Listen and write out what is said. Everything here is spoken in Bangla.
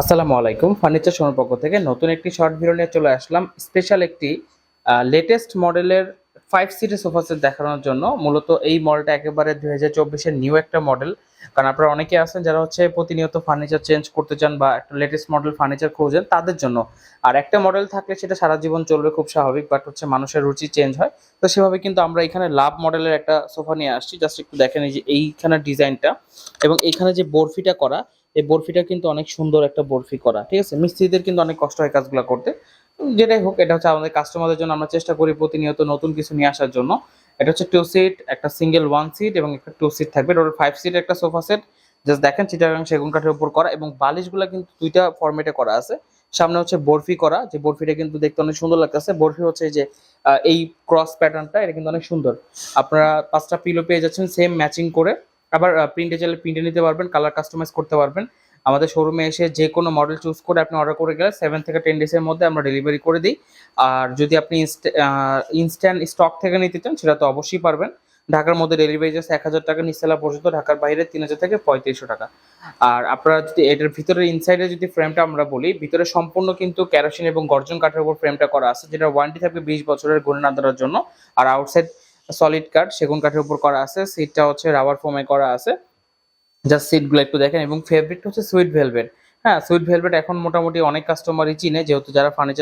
আসসালামু আলাইকুম। ফার্নিচার সোনার পক্ষ থেকে নতুন একটি শর্ট ভিডিও নিয়ে চলে আসলাম। স্পেশাল একটি লেটেস্ট মডেলের ফাইভ সিটের সোফা সেট দেখানোর জন্য। মূলত এই মডেলটা একেবারে দুই হাজার চব্বিশের নিউ একটা মডেল। কারণ আপনারা অনেকে আছেন যারা হচ্ছে প্রতিনিয়ত ফার্নিচার চেঞ্জ করতে চান বা একটা লেটেস্ট মডেল ফার্নিচার খোঁজেন, তাদের জন্য। আর একটা মডেল থাকলে সেটা সারা জীবন চলবে খুব স্বাভাবিক বাট হচ্ছে মানুষের রুচি চেঞ্জ হয়। তো সেভাবে কিন্তু আমরা এখানে লাভ মডেলের একটা সোফা নিয়ে আসছি। জাস্ট একটু দেখেন এই যে এইখানে ডিজাইনটা এবং এইখানে যে বরফিটা করা এই বরফিটা কিন্তু অনেক সুন্দর একটা বরফি করা, ঠিক আছে? মিস্ত্রিদের কিন্তু অনেক কষ্ট হয় কাজগুলো করতে। যেটাই হোক, এটা হচ্ছে আমাদের কাস্টমারদের জন্য আমরা চেষ্টা করি প্রতিনিয়ত নতুন কিছু নিয়ে আসার জন্য। এটা হচ্ছে টু সিট একটা সিঙ্গেল ওয়ান সিট এবং একটা টু সিট থাকবে। টোটাল ফাইভ সিট একটা সোফা সেট জাস্ট দেখেন চিটাগাং সেগুন কাঠের উপর করা এবং বালিশগুলো কিন্তু দুইটা ফরম্যাটে করা আছে। সামনে হচ্ছে বরফি করা, যে বরফিটা কিন্তু দেখতে অনেক সুন্দর লাগতেছে। বরফি হচ্ছে যে এই ক্রস প্যাটার্নটা এটা কিন্তু অনেক সুন্দর। আপনারা পাঁচটা পিলো পেয়ে যাচ্ছেন সেম ম্যাচিং করে। আবার প্রিন্টে চাইলে প্রিন্টে নিতে পারবেন কালার কাস্টমাইজ করতে পারবেন। আমাদের শোরুমে এসে যে কোনো মডেল চুজ করে আপনি অর্ডার করে গেলে সেভেন থেকে টেন ডেজের মধ্যে আমরা ডেলিভারি করে দিই। আর যদি আপনি ইনস্ট্যান্ট স্টক থেকে নিতে চান, সেটা তো অবশ্যই পারবেন। ঢাকার মধ্যে ডেলিভারি চার্জ এক হাজার টাকা নিচেলা পর্যন্ত, ঢাকার বাইরে তিন হাজার থেকে পঁয়ত্রিশশো টাকা। আর আপনারা যদি, এটার ভিতরে ইনসাইডে যদি ফ্রেমটা আমরা বলি, ভিতরে সম্পূর্ণ কিন্তু ক্যারোসিন এবং গর্জন কাঠের উপর ফ্রেমটা করা আছে, যেটা ওয়ারেন্টি থাকবে বিশ বছরের না ধরার জন্য। আর আউটসাইড সলিড কাঠ সেগুন কাঠের উপর করা আছে সিটটা হচ্ছে রাবার ফোমে করা আছে। জাস্ট সিটগুলো একটু দেখেন, এবং ফেব্রিকটা হচ্ছে সুইট ভেলভেট হ্যাঁ সুইট ভেলভেট এখন মোটামুটি অনেক কাস্টমারই চিনে, যেহেতু যারা ফার্নিচার